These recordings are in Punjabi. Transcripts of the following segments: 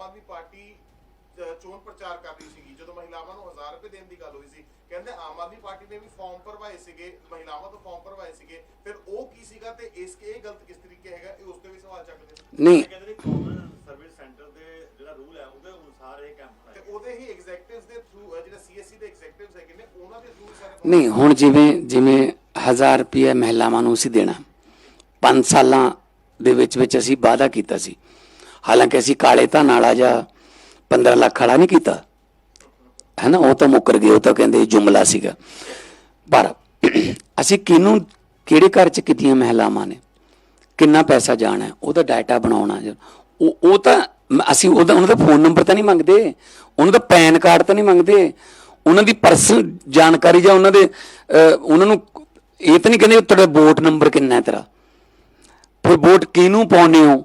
ਆਮ ਆਦਮੀ ਪਾਰਟੀ ਚੋਣ ਪ੍ਰਚਾਰ ਕਰ ਰਹੀ ਸੀਗੀ ਜਦੋਂ ਮਹਿਲਾਵਾਂ ਨੂੰ 1000 ਰੁਪਏ ਦੇਣ ਦੀ ਗੱਲ ਹੋਈ ਸੀ। ਕਹਿੰਦੇ ਆਮ ਆਦਮੀ ਪਾਰਟੀ ਨੇ ਵੀ ਫਾਰਮ ਭਰਵਾਏ ਸੀਗੇ ਮਹਿਲਾਵਾਂ ਤੋਂ ਫਾਰਮ ਭਰਵਾਏ ਸੀਗੇ। ਫਿਰ ਉਹ ਕੀ ਸੀਗਾ ਤੇ ਇਸ ਇਹ ਗਲਤ ਕਿਸ ਤਰੀਕੇ ਹੈਗਾ ਇਹ ਉਸ ਤੇ ਵੀ ਸਵਾਲ ਚੱਕਦੇ ਨਹੀਂ। ਕਹਿੰਦੇ ਨੇ ਕਾਮਨ ਸਰਵਿਸ ਸੈਂਟਰ ਦੇ ਜਿਹੜਾ ਰੂਲ ਹੈ ਉਹਦੇ ਅਨੁਸਾਰ ਇਹ ਕੈਂਪ ਤੇ ਹੋਣਾ ਉਹਦੇ ਹੀ ਐਗਜ਼ੈਕਟਿਵਸ ਦੇ ਥਰੂ ਜਿਹੜਾ ਸੀਐਸਸੀ ਦੇ ਐਗਜ਼ੈਕਟਿਵਸ ਹੈਗੇ ਨੇ ਉਹਨਾਂ ਦੇ ਥਰੂ ਸਾਰੇ ਨਹੀਂ ਹੁਣ ਜਿਵੇਂ ਜਿਵੇਂ 1000 ਰੁਪਏ ਮਹਿਲਾਵਾਂ ਨੂੰ ਅਸੀਂ ਦੇਣਾ 5 ਸਾਲਾਂ ਦੇ ਵਿੱਚ ਵਿੱਚ ਅਸੀਂ ਵਾਅਦਾ ਕੀਤਾ ਸੀ। ਹਾਲਾਂਕਿ ਅਸੀਂ ਕਾਲੇ ਧਨ ਵਾਲਾ ਜਾਂ 15 ਲੱਖ ਵਾਲਾ ਨਹੀਂ ਕੀਤਾ। ਹੈ ਨਾ? ਉਹ ਤਾਂ ਮੁੱਕਰ ਗਏ, ਉਹ ਤਾਂ ਕਹਿੰਦੇ ਜੁਮਲਾ ਸੀਗਾ। ਪਰ ਅਸੀਂ ਕਿਹਨੂੰ, ਕਿਹੜੇ ਘਰ ਚ ਕਿਤੀਆਂ ਮਹਿਲਾਵਾਂ ਨੇ? ਕਿੰਨਾ ਪੈਸਾ ਜਾਣਾ ਉਹਦਾ ਡਾਟਾ ਬਣਾਉਣਾ ਹੈ। ਉਹ ਉਹ ਤਾਂ ਅਸੀਂ ਉਹਦਾ, ਉਹਨਾਂ ਦਾ ਫੋਨ ਨੰਬਰ ਤਾਂ ਨਹੀਂ ਮੰਗਦੇ। ਉਹਨਾਂ ਦਾ ਪੈਨ ਕਾਰਡ ਤਾਂ ਨਹੀਂ ਮੰਗਦੇ। ਉਹਨਾਂ ਦੀ ਪਰਸਨਲ ਜਾਣਕਾਰੀ ਜਾਂ ਉਹਨਾਂ ਦੇ ਉਹਨਾਂ ਨੂੰ ਇਹ ਤਾਂ ਨਹੀਂ ਕਹਿੰਦੇ ਤੁਹਾਡਾ ਵੋਟ ਨੰਬਰ ਕਿੰਨਾ ਹੈ ਤੇਰਾ। ਫਿਰ ਵੋਟ ਕਿਹਨੂੰ ਪਾਉਣੇ ਹੋ?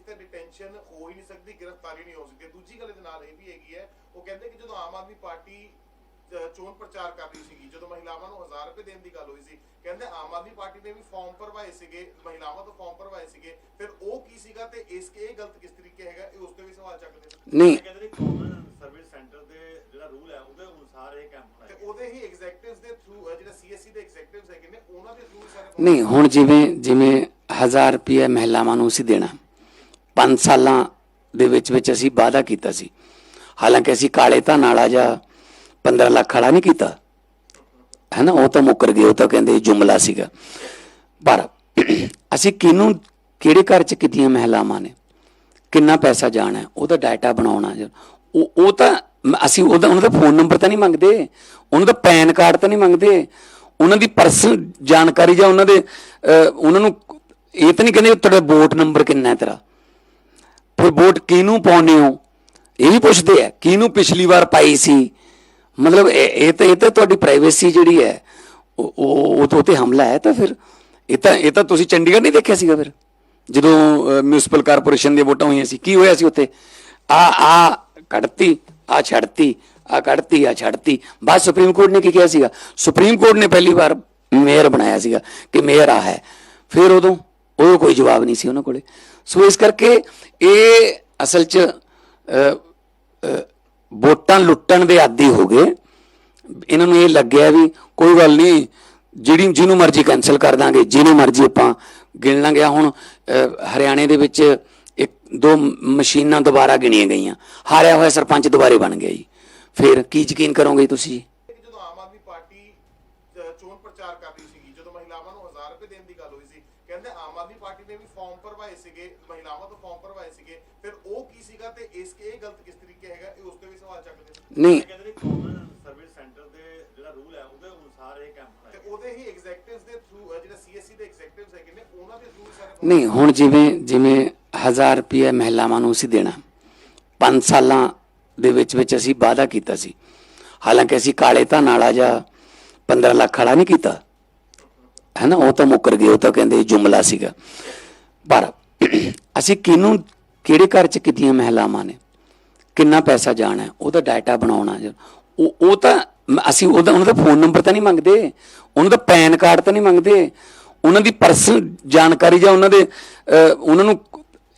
ਵਿੱਚ ਤਾਂ ਡਿਟੈਂਸ਼ਨ ਹੋ ਹੀ ਨਹੀਂ ਸਕਦੀ ਗ੍ਰਿਫਤਾਰੀ ਨਹੀਂ ਹੋ ਸਕਦੀ। ਦੂਜੀ ਗੱਲ ਇਹਦੇ ਨਾਲ ਇਹ ਵੀ ਹੈਗੀ ਹੈ ਉਹ ਕਹਿੰਦੇ ਕਿ ਜਦੋਂ ਆਮ ਆਦਮੀ ਪਾਰਟੀ ਚੋਣ ਪ੍ਰਚਾਰ ਕਰ ਰਹੀ ਸੀਗੀ ਜਦੋਂ ਮਹਿਲਾਵਾਂ ਨੂੰ 1000 ਰੁਪਏ ਦੇਣ ਦੀ ਗੱਲ ਹੋਈ ਸੀ ਕਹਿੰਦੇ ਆਮ ਆਦਮੀ ਪਾਰਟੀ ਨੇ ਵੀ ਫਾਰਮ ਭਰਵਾਏ ਸੀਗੇ ਮਹਿਲਾਵਾਂ ਤੋਂ ਫਾਰਮ ਭਰਵਾਏ ਸੀਗੇ ਫਿਰ ਉਹ ਕੀ ਸੀਗਾ ਤੇ ਇਸ ਇਹ ਗਲਤ ਕਿਸ ਤਰੀਕੇ ਹੈਗਾ ਇਹ ਉਸ ਤੇ ਵੀ ਸਵਾਲ ਚੱਕਦੇ ਨੇ। ਨਹੀਂ। ਕਹਿੰਦੇ ਨੇ ਕਾਮਨ ਸਰਵਿਸ ਸੈਂਟਰ ਦੇ ਜਿਹੜਾ ਰੂਲ ਹੈ ਉਹਦੇ ਅਨੁਸਾਰ ਇਹ ਕੈਂਪ ਤੇ ਹੋਣਾ ਉਹਦੇ ਹੀ ਐਗਜ਼ੈਕਟਿਵਸ ਦੇ ਥਰੂ ਜਿਹੜਾ ਸੀਐਸਸੀ ਦੇ ਐਗਜ਼ੈਕਟਿਵਸ ਹੈਗੇ ਨੇ ਉਹਨਾਂ ਦੇ ਥਰੂ ਸਾਰੇ ਨਹੀਂ ਹੁਣ ਜਿਵੇਂ ਜਿਵੇਂ 1000 ਰੁਪਏ ਮਹਿਲਾਵਾਂ ਨੂੰ ਅਸੀਂ ਦੇਣਾ। 5 ਸਾਲਾਂ ਦੇ ਵਿੱਚ ਵਿੱਚ ਅਸੀਂ ਵਾਅਦਾ ਕੀਤਾ ਸੀ। ਹਾਲਾਂਕਿ ਅਸੀਂ ਕਾਲੇ ਧਨ ਵਾਲਾ ਜਾਂ 15 ਲੱਖ ਵਾਲਾ ਨਹੀਂ ਕੀਤਾ। ਹੈ ਨਾ ਉਹ ਤਾਂ ਮੁੱਕਰ ਗਏ, ਉਹ ਤਾਂ ਕਹਿੰਦੇ ਜੁਮਲਾ ਸੀਗਾ। ਪਰ ਅਸੀਂ ਕਿਹਨੂੰ, ਕਿਹੜੇ ਘਰ ਚ ਕਿਤੀਆਂ ਮਹਿਲਾਵਾਂ ਨੇ? ਕਿੰਨਾ ਪੈਸਾ ਜਾਣਾ ਉਹਦਾ ਡਾਟਾ ਬਣਾਉਣਾ ਹੈ। ਉਹ ਉਹ ਤਾਂ ਅਸੀਂ ਉਹਦਾ, ਉਹਨਾਂ ਦਾ ਫੋਨ ਨੰਬਰ ਤਾਂ ਨਹੀਂ ਮੰਗਦੇ। ਉਹਨਾਂ ਦਾ ਪੈਨ ਕਾਰਡ ਤਾਂ ਨਹੀਂ ਮੰਗਦੇ। ਉਹਨਾਂ ਦੀ ਪਰਸਨਲ ਜਾਣਕਾਰੀ ਜਾਂ ਉਹਨਾਂ ਦੇ ਉਹਨਾਂ ਨੂੰ ਇਹ ਤਾਂ ਨਹੀਂ ਕਹਿੰਦੇ ਤੁਹਾਡਾ ਵੋਟ ਨੰਬਰ ਕਿੰਨਾ ਹੈ ਤੇਰਾ। ਫਿਰ ਵੋਟ ਕਿਹਨੂੰ ਪਾਉਣੇ ਹੋ? ਇਹ ਵੀ ਪੁੱਛਦੇ ਆ, ਕਿਹਨੂੰ ਪਿਛਲੀ ਵਾਰ ਪਾਈ ਸੀ? ਮਤਲਬ ਇਹ ਇਹ ਤਾਂ ਇਹ ਤਾਂ ਤੁਹਾਡੀ ਪ੍ਰਾਈਵੇਸੀ ਜਿਹੜੀ ਹੈ, ਉਹ ਉਹ ਉਹ ਤੇ ਹਮਲਾ ਹੈ ਤਾਂ ਫਿਰ ਇਹ ਤਾਂ ਇਹ ਤਾਂ ਤੁਸੀਂ ਚੰਡੀਗੜ੍ਹ ਨਹੀਂ ਦੇਖਿਆ ਸੀਗਾ ਫਿਰ? ਜਦੋਂ ਮਿਊਨਿਸਪਲ ਕਾਰਪੋਰੇਸ਼ਨ ਦੀਆਂ ਵੋਟਾਂ ਹੋਈਆਂ ਸੀ, ਕੀ ਹੋਇਆ ਸੀ ਉੱਥੇ? ਆ ਆ ਕੱਢਤੀ, ਆ ਛੱਡਤੀ, ਆ ਕੱਢਤੀ, ਆ ਛੱਡਤੀ। ਬਸ ਸੁਪਰੀਮ ਕੋਰਟ ਨੇ ਕੀ ਕਿਹਾ ਸੀਗਾ? ਸੁਪਰੀਮ ਕੋਰਟ ਨੇ ਪਹਿਲੀ ਵਾਰ ਮੇਅਰ ਬਣਾਇਆ ਸੀਗਾ ਕਿ ਮੇਅਰ ਆ ਹੈ। ਫਿਰ ਉਦੋਂ ਉਹ ਕੋਈ ਜਵਾਬ ਨਹੀਂ ਸੀ ਉਹਨਾਂ ਕੋਲੇ। ਸੋ ਇਸ ਕਰਕੇ ਇਹ ਅਸਲ 'ਚ ਵੋਟਾਂ ਲੁੱਟਣ ਦੇ ਆਦੀ ਹੋ ਗਏ। ਇਹਨਾਂ ਨੂੰ ਇਹ ਲੱਗਿਆ ਵੀ ਕੋਈ ਗੱਲ ਨਹੀਂ, ਜਿਹੜੀ, ਜਿਹਨੂੰ ਮਰਜ਼ੀ ਕੈਨਸਲ ਕਰ ਦਾਂਗੇ, ਜਿਹਨੂੰ ਮਰਜ਼ੀ ਆਪਾਂ ਗਿਣ ਲਾਂਗੇ। ਹੁਣ ਹਰਿਆਣੇ ਦੇ ਵਿੱਚ ਇੱਕ, ਦੋ ਮਸ਼ੀਨਾਂ ਦੁਬਾਰਾ ਗਿਣੀਆਂ ਗਈਆਂ। ਹਾਰਿਆ ਹੋਇਆ ਸਰਪੰਚ ਦੁਬਾਰੇ ਬਣ ਗਿਆ ਜੀ। ਫਿਰ ਕੀ ਯਕੀਨ ਕਰੋਗੇ ਤੁਸੀਂ? ਕਿ ਜਦੋਂ ਆਮ ਆਦਮੀ ਪਾਰਟੀ ਚੋਣ ਪ੍ਰਚਾਰ ਕਰ ਰਹੀ ਸੀਗੀ, ਜਦੋਂ ਮਹਿਲਾਵਾਂ ਨੂੰ 1000 ਰੁਪਏ ਦੇਣ ਦੀ ਗੱਲ ਹੋਈ ਸੀ, ਕਹਿੰਦੇ ਆਮ ਨੇ ਵੀ ਫਾਰਮ ਭਰਵਾਏ ਸੀਗੇ ਮਹਿਲਾਵਾਂ ਤੋਂ ਫਾਰਮ ਭਰਵਾਏ ਸੀਗੇ ਫਿਰ ਉਹ ਕੀ ਸੀਗਾ ਤੇ ਇਸ ਇਹ ਗਲਤ ਕਿਸ ਤਰੀਕੇ ਹੈਗਾ ਇਹ ਉਸ ਤੇ ਵੀ ਸਵਾਲ ਚੱਕਦੇ ਨੇ ਨਹੀਂ। ਕਹਿੰਦੇ ਨੇ ਕਾਮਨ ਸਰਵਿਸ ਸੈਂਟਰ ਦੇ ਜਿਹੜਾ ਰੂਲ ਹੈ ਉਹਦੇ ਅਨੁਸਾਰ ਇਹ ਕੈਂਪ ਤੇ ਹੋਣਾ ਉਹਦੇ ਹੀ ਐਗਜ਼ੈਕਟਿਵਸ ਦੇ ਥਰੂ ਜਿਹੜਾ ਸੀਐਸਸੀ ਦੇ ਐਗਜ਼ੈਕਟਿਵਸ ਹੈਗੇ ਨੇ ਉਹਨਾਂ ਦੇ ਥਰੂ ਸਾਰੇ ਨਹੀਂ ਹੁਣ ਜਿਵੇਂ ਜਿਵੇਂ 1000 ਰੁਪਏ ਮਹਿਲਾਵਾਂ ਨੂੰ ਅਸੀਂ ਦੇਣਾ 5 ਸਾਲਾਂ ਦੇ ਵਿੱਚ ਵਿੱਚ ਅਸੀਂ ਵਾਅਦਾ ਕੀਤਾ ਸੀ। ਹਾਲਾਂਕਿ ਅਸੀਂ ਕਾਲੇ ਧਨ ਵਾਲਾ ਜਾਂ 15 ਲੱਖ ਵਾਲਾ ਨਹੀਂ ਕੀਤਾ। ਹੈ ਨਾ ਉਹ ਤਾਂ ਮੁੱਕਰ ਗਏ, ਉਹ ਤਾਂ ਕਹਿੰਦੇ ਜੁਮਲਾ ਸੀਗਾ। ਪਰ ਅਸੀਂ ਕਿਹਨੂੰ, ਕਿਹੜੇ ਘਰ ਚ ਕਿਤੀਆਂ ਮਹਿਲਾਵਾਂ ਨੇ? ਕਿੰਨਾ ਪੈਸਾ ਜਾਣਾ ਉਹਦਾ ਡਾਟਾ ਬਣਾਉਣਾ ਉਹ ਉਹ ਤਾਂ ਅਸੀਂ ਉਹਦਾ ਉਹਨਾਂ ਦਾ ਫੋਨ ਨੰਬਰ ਤਾਂ ਨਹੀਂ ਮੰਗਦੇ। ਉਹਨਾਂ ਦਾ ਪੈਨ ਕਾਰਡ ਤਾਂ ਨਹੀਂ ਮੰਗਦੇ। ਉਹਨਾਂ ਦੀ ਪਰਸਨਲ ਜਾਣਕਾਰੀ ਜਾਂ ਉਹਨਾਂ ਦੇ ਉਹਨਾਂ ਨੂੰ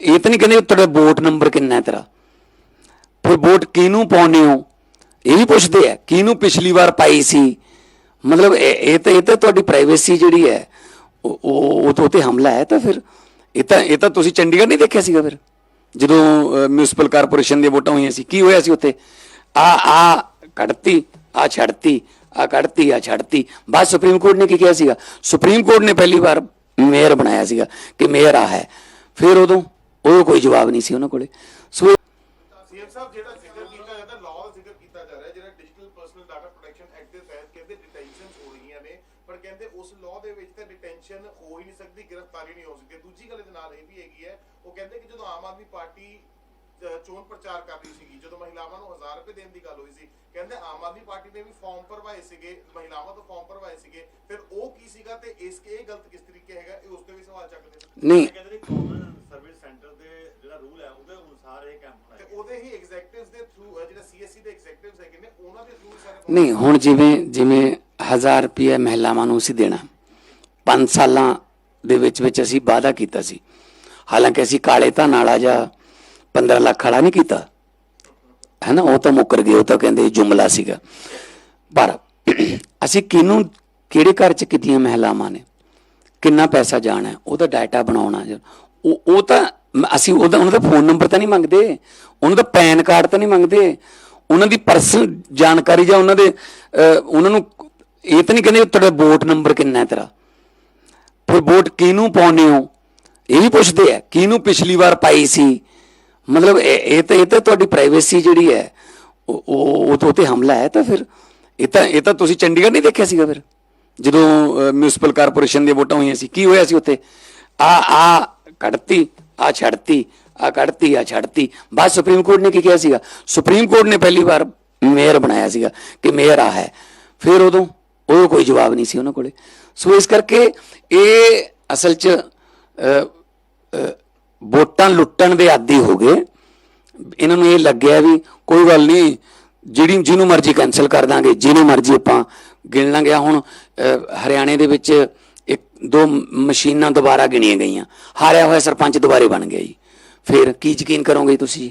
ਇਹ ਤਾਂ ਨਹੀਂ ਕਹਿੰਦੇ ਤੁਹਾਡਾ ਵੋਟ ਨੰਬਰ ਕਿੰਨਾ ਹੈ ਤੇਰਾ। ਫਿਰ ਵੋਟ ਕਿਹਨੂੰ ਪਾਉਣੇ ਹੋ? ਇਹ ਵੀ ਪੁੱਛਦੇ ਆ, ਕਿਹਨੂੰ ਪਿਛਲੀ ਵਾਰ ਪਾਈ ਸੀ? ਮਤਲਬ ਇਹ ਤਾਂ ਇਹ ਤਾਂ ਤੁਹਾਡੀ ਪ੍ਰਾਈਵੇਸੀ ਜਿਹੜੀ ਹੈ, ਉਹ ਉਹ ਤੇ ਹਮਲਾ ਹੈ ਤਾਂ ਫਿਰ, ਇਹ ਤਾਂ ਇਹ ਤਾਂ ਤੁਸੀਂ ਚੰਡੀਗੜ੍ਹ ਨਹੀਂ ਦੇਖਿਆ ਸੀਗਾ ਫਿਰ? ਜਦੋਂ ਮਿਊਨਿਸਪਲ ਕਾਰਪੋਰੇਸ਼ਨ ਦੀਆਂ ਵੋਟਾਂ ਹੋਈਆਂ ਸੀ, ਕੀ ਹੋਇਆ ਸੀ ਉੱਥੇ? ਆ ਆ ਕੱਢਤੀ, ਆ ਛੱਡਤੀ, ਆ ਕੱਢਤੀ, ਆ ਛੱਡਤੀ। ਬਸ ਸੁਪਰੀਮ ਕੋਰਟ ਨੇ ਕੀ ਕਿਹਾ ਸੀਗਾ? ਸੁਪਰੀਮ ਕੋਰਟ ਨੇ ਪਹਿਲੀ ਵਾਰ ਮੇਅਰ ਬਣਾਇਆ ਸੀਗਾ ਕਿ ਮੇਅਰ ਆ ਹੈ। ਫਿਰ ਉਦੋਂ ਉਹ ਕੋਈ ਜਵਾਬ ਨਹੀਂ ਸੀ ਉਹਨਾਂ ਕੋਲੇ। ਸੋ ਸੀਐਮ ਸਾਹਿਬ, ਜਿਹੜਾ ਜ਼ਿਕਰ ਕੀਤਾ ਜਾਂਦਾ ਲਾਅ ਜ਼ਿਕਰ ਕੀਤਾ ਜਾ ਰਿਹਾ, ਜਿਹੜਾ digital personal data protection act ਦੇ ਤਹਿਤ ਕਹਿੰਦੇ ਡਿਟੈਂਸ਼ਨਸ ਹੋ ਰਹੀਆਂ ਨੇ ਪਰ ਕਹਿੰਦੇ ਉਸ ਲਾਅ ਦੇ ਵਿੱਚ ਤਾਂ ਡਿਟੈਂਸ਼ਨ ਹੋ ਹੀ ਨਹੀਂ ਸਕਦੀ ਗ੍ਰਿਫਤਾਰੀ ਨਹੀਂ ਹੋ ਸਕਦੀ। ਦੂਜੀ ਗੱਲ ਇਹਦੇ ਨਾਲ ਇਹ ਵੀ ਹੈਗੀ ਹੈ ਉਹ ਕਹਿੰਦੇ ਕਿ ਜਦੋਂ ਆਮ ਆਦਮੀ ਪਾਰਟੀ ਚੋਣ ਪ੍ਰਚਾਰ ਕਰ ਰਹੀ ਸੀਗੀ ਜਦੋਂ ਮਹਿਲਾਵਾਂ ਨੂੰ 1000 ਰੁਪਏ ਦੇਣ ਦੀ ਗੱਲ ਹੋਈ ਸੀ ਕਹਿੰਦੇ ਆਮ ਆਦਮੀ ਪਾਰਟੀ ਨੇ ਵੀ ਫਾਰਮ ਭਰਵਾਏ ਸੀਗੇ ਮਹਿਲਾਵਾਂ ਤੋਂ ਫਾਰਮ ਭਰਵਾਏ ਸੀਗੇ ਫਿਰ ਉਹ ਕੀ ਸੀਗਾ ਤੇ ਇਸ ਇਹ ਗਲਤ ਕਿਸ ਤਰੀਕੇ ਹੈਗਾ ਇਹ ਉਸ ਤੇ ਵੀ ਸਵਾਲ ਚੱਕਦੇ ਨਹੀਂ। ਕਹਿੰਦੇ ਨੇ ਕਾਮਨ ਸਰਵਿਸ ਸੈਂਟਰ ਦੇ ਜਿਹੜਾ ਰੂਲ ਹੈ ਉਹਦੇ ਅਨੁਸਾਰ ਇਹ ਕੈਂਪ ਹੋਣਾ ਤੇ ਉਹਦੇ ਹੀ ਐਗਜ਼ੈਕਟਿਵਸ ਦੇ ਥਰੂ ਜਿਹੜਾ ਸੀਐਸਸੀ ਦੇ ਐਗਜ਼ੈਕਟਿਵਸ ਹੈਗੇ ਨੇ ਉਹਨਾਂ ਦੇ ਥਰੂ ਸਾਰੇ ਨਹੀਂ ਹੁਣ ਜਿਵੇਂ ਜਿਵੇਂ 1000 ਰੁਪਏ ਮਹਿਲਾਵਾਂ ਨੂੰ ਅਸੀਂ ਦੇਣਾ। 5 ਸਾਲਾਂ ਦੇ ਵਿੱਚ ਵਿੱਚ ਅਸੀਂ ਵਾਅਦਾ ਕੀਤਾ ਸੀ। ਹਾਲਾਂਕਿ ਅਸੀਂ ਕਾਲੇ ਧਨ ਵਾਲਾ ਜਾਂ 15 ਲੱਖ ਵਾਲਾ ਨਹੀਂ ਕੀਤਾ। ਹੈ ਨਾ ਉਹ ਤਾਂ ਮੁੱਕਰ ਗਏ, ਉਹ ਤਾਂ ਕਹਿੰਦੇ ਜੁਮਲਾ ਸੀਗਾ। ਪਰ ਅਸੀਂ ਕਿਹਨੂੰ, ਕਿਹੜੇ ਘਰ ਚ ਕਿੰਨੀਆਂ ਮਹਿਲਾਵਾਂ ਨੇ? ਕਿੰਨਾ ਪੈਸਾ ਜਾਣਾ ਉਹਦਾ ਡਾਟਾ ਬਣਾਉਣਾ ਉਹ ਉਹ ਤਾਂ ਅਸੀਂ ਉਹਦਾ, ਉਹਨਾਂ ਦਾ ਫੋਨ ਨੰਬਰ ਤਾਂ ਨਹੀਂ ਮੰਗਦੇ। ਉਹਨਾਂ ਦਾ ਪੈਨ ਕਾਰਡ ਤਾਂ ਨਹੀਂ ਮੰਗਦੇ। ਉਹਨਾਂ ਦੀ ਪਰਸਨਲ ਜਾਣਕਾਰੀ ਜਾਂ ਉਹਨਾਂ ਦੇ ਉਹਨਾਂ ਨੂੰ ਇਹ ਤਾਂ ਨਹੀਂ ਕਹਿੰਦੇ ਤੁਹਾਡਾ ਵੋਟ ਨੰਬਰ ਕਿੰਨਾ ਹੈ ਤੇਰਾ। ਫਿਰ ਵੋਟ ਕਿਹਨੂੰ ਪਾਉਣੇ ਹੋ? ਇਹ ਵੀ ਪੁੱਛਦੇ ਆ, ਕਿਹਨੂੰ ਪਿਛਲੀ ਵਾਰ ਪਾਈ ਸੀ? ਮਤਲਬ ਇਹ ਇਹ ਤਾਂ ਇਹ ਤਾਂ ਤੁਹਾਡੀ ਪ੍ਰਾਈਵੇਸੀ ਜਿਹੜੀ ਹੈ, ਉਹ ਉਹ ਉਹ ਤੋਂ ਉੱਤੇ ਹਮਲਾ ਹੈ ਤਾਂ ਫਿਰ। ਇਹ ਤਾਂ ਇਹ ਤਾਂ ਤੁਸੀਂ ਚੰਡੀਗੜ੍ਹ ਨਹੀਂ ਦੇਖਿਆ ਸੀਗਾ ਫਿਰ? ਜਦੋਂ ਮਿਊਨਿਸਪਲ ਕਾਰਪੋਰੇਸ਼ਨ ਦੀਆਂ ਵੋਟਾਂ ਹੋਈਆਂ ਸੀ, ਕੀ ਹੋਇਆ ਸੀ ਉੱਥੇ? ਆ ਆ ਕੱਢਤੀ, ਆ ਛੱਡਤੀ, ਆ ਕੱਢਤੀ, ਆ ਛੱਡਤੀ। ਬਸ ਸੁਪਰੀਮ ਕੋਰਟ ਨੇ ਕੀ ਕਿਹਾ ਸੀਗਾ? ਸੁਪਰੀਮ ਕੋਰਟ ਨੇ ਪਹਿਲੀ ਵਾਰ ਮੇਅਰ ਬਣਾਇਆ ਸੀਗਾ ਕਿ ਮੇਅਰ ਆ ਹੈ। ਫਿਰ ਉਦੋਂ ਉਦੋਂ ਕੋਈ ਜਵਾਬ ਨਹੀਂ ਸੀ ਉਹਨਾਂ ਕੋਲੇ। ਸੋ ਇਸ ਕਰਕੇ ਇਹ ਅਸਲ 'ਚ ਵੋਟਾਂ ਲੁੱਟਣ ਦੇ ਆਦੀ ਹੋ ਗਏ। ਇਹਨਾਂ ਨੂੰ ਇਹ ਲੱਗਿਆ ਵੀ ਕੋਈ ਗੱਲ ਨਹੀਂ, ਜਿਹੜੀ, ਜਿਹਨੂੰ ਮਰਜ਼ੀ ਕੈਨਸਲ ਕਰ ਦਾਂਗੇ, ਜਿਹਨੂੰ ਮਰਜ਼ੀ ਆਪਾਂ ਗਿਣ ਲਾਂਗੇ। ਹੁਣ ਹਰਿਆਣੇ ਦੇ ਵਿੱਚ ਇੱਕ, ਦੋ ਮਸ਼ੀਨਾਂ ਦੁਬਾਰਾ ਗਿਣੀਆਂ ਗਈਆਂ। ਹਾਰਿਆ ਹੋਇਆ ਸਰਪੰਚ ਦੁਬਾਰੇ ਬਣ ਗਿਆ ਜੀ। ਫਿਰ ਕੀ ਯਕੀਨ ਕਰੋਗੇ ਤੁਸੀਂ?